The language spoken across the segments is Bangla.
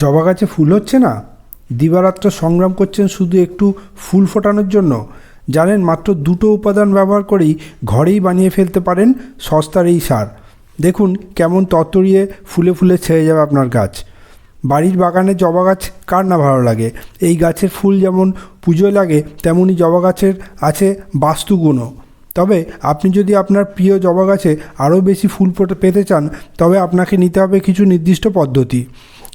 জবা গাছে ফুল হচ্ছে না? দিবারাত্র সংগ্রাম করছেন শুধু একটু ফুল ফোটানোর জন্য। জানেন, মাত্র দুটো উপাদান ব্যবহার করেই ঘরেই বানিয়ে ফেলতে পারেন সস্তার এই সার। দেখুন, কেমন তত্তরিয়ে ফুলে ফুলে ছেড়ে যাবে আপনার গাছ। বাড়ির বাগানে জবা গাছ কার না ভালো লাগে? এই গাছের ফুল যেমন পুজোয় লাগে তেমনই জবা গাছের আছে বাস্তুগুণও। তবে আপনি যদি আপনার প্রিয় জবা গাছে আরও বেশি ফুল পেতে চান, তবে আপনাকে নিতে হবে কিছু নির্দিষ্ট পদ্ধতি।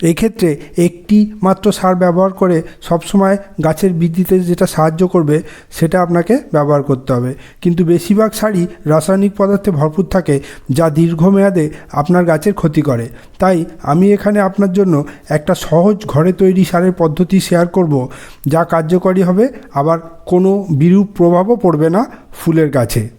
এক্ষেত্রে একটি মাত্র সার ব্যবহার করে সবসময় গাছের বৃদ্ধিতে যেটা সাহায্য করবে, সেটা আপনাকে ব্যবহার করতে হবে। কিন্তু বেশিরভাগ সারই রাসায়নিক পদার্থে ভরপুর থাকে, যা দীর্ঘমেয়াদে আপনার গাছের ক্ষতি করে। তাই আমি এখানে আপনার জন্য একটা সহজ ঘরে তৈরি সারের পদ্ধতি শেয়ার করব, যা কার্যকরী হবে, আবার কোনো বিরূপ প্রভাবও পড়বে না ফুলের গাছে।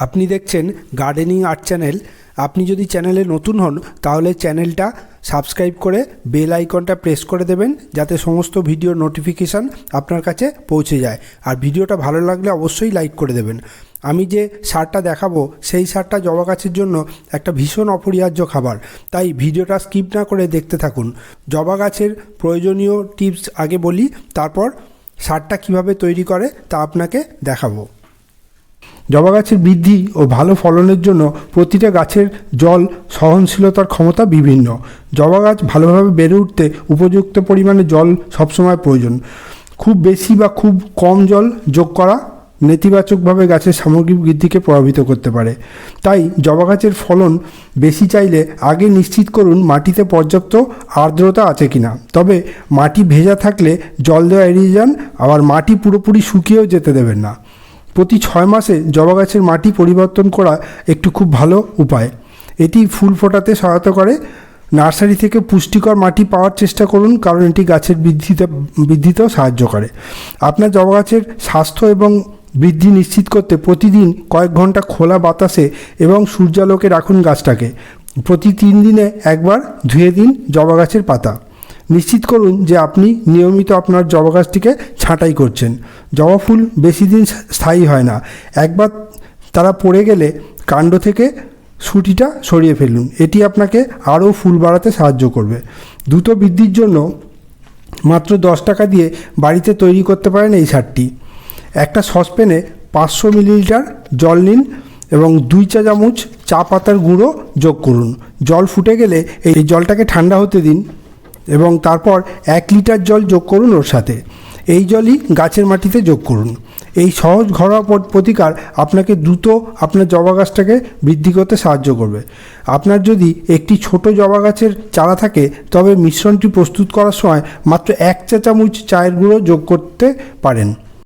আপনি দেখছেন গার্ডেনিং আর্ট চ্যানেল। আপনি যদি চ্যানেলে নতুন হন, তাহলে চ্যানেলটা সাবস্ক্রাইব করে বেল আইকনটা প্রেস করে দেবেন যাতে সমস্ত ভিডিও নোটিফিকেশান আপনার কাছে পৌঁছে যায়। আর ভিডিওটা ভালো লাগলে অবশ্যই লাইক করে দেবেন। আমি যে সারটা দেখাবো, সেই সারটা জবা গাছের জন্য একটা ভীষণ অপরিহার্য খাবার। তাই ভিডিওটা স্কিপ না করে দেখতে থাকুন। জবা গাছের প্রয়োজনীয় টিপস আগে বলি, তারপর সারটা কীভাবে তৈরি করে তা আপনাকে দেখাবো। জবা গাছের বৃদ্ধি ও ভালো ফলনের জন্য প্রতিটা গাছের জল সহনশীলতার ক্ষমতা বিভিন্ন। জবা গাছ ভালোভাবে বেড়ে উঠতে উপযুক্ত পরিমাণে জল সবসময় প্রয়োজন। খুব বেশি বা খুব কম জল যোগ করা নেতিবাচকভাবে গাছের সামগ্রিক বৃদ্ধিকে প্রভাবিত করতে পারে। তাই জবা গাছের ফলন বেশি চাইলে আগে নিশ্চিত করুন মাটিতে পর্যাপ্ত আর্দ্রতা আছে কিনা। তবে মাটি ভেজা থাকলে জল দেওয়া এড়িয়ে যান, আবার মাটি পুরোপুরি শুকিয়েও যেতে দেবেন না। প্রতি ছয় মাসে জবা গাছের মাটি পরিবর্তন করা একটু খুব ভালো উপায়। এটি ফুল ফোটাতে সহায়তা করে। নার্সারি থেকে পুষ্টিকর মাটি পাওয়ার চেষ্টা করুন, কারণ এটি গাছের বৃদ্ধিতে, বৃদ্ধিতেও সাহায্য করে। আপনার জবা গাছের স্বাস্থ্য এবং বৃদ্ধি নিশ্চিত করতে প্রতিদিন কয়েক ঘণ্টা খোলা বাতাসে এবং সূর্যালোকে রাখুন গাছটাকে। প্রতি তিন দিনে একবার ধুয়ে দিন জবা গাছের পাতা। নিশ্চিত করুন যে আপনি নিয়মিত আপনার জবা গাছটিকে ছাঁটাই করছেন। জবা ফুল বেশি দিন স্থায়ী হয় না। একবার তারা পড়ে গেলে কাণ্ড থেকে সুটিটা সরিয়ে ফেলুন। এটি আপনাকে আরও ফুল বাড়াতে সাহায্য করবে। দ্রুত বৃদ্ধির জন্য মাত্র দশ টাকা দিয়ে বাড়িতে তৈরি করতে পারেন এই সারটি। একটা সসপ্যানে পাঁচশো মিলিলিটার জল নিন এবং দুই চা চামচ চা পাতার গুঁড়ো যোগ করুন। জল ফুটে গেলে এই জলটাকে ঠান্ডা হতে দিন। এবং তারপর এক লিটার জল যোগ করুন ওর সাথে। এই জলই গাছের মাটিতে যোগ করুন। এই সহজ ঘরোয়া প্রতিকার আপনাকে দ্রুত আপনার জবা গাছটাকে বৃদ্ধি করতে সাহায্য করবে। আপনার যদি একটি ছোট জবা গাছের চারা থাকে, তবে মিশ্রণটি প্রস্তুত করার সময় মাত্র এক চা চামচ চায়ের গুঁড়ো যোগ করতে পারেন।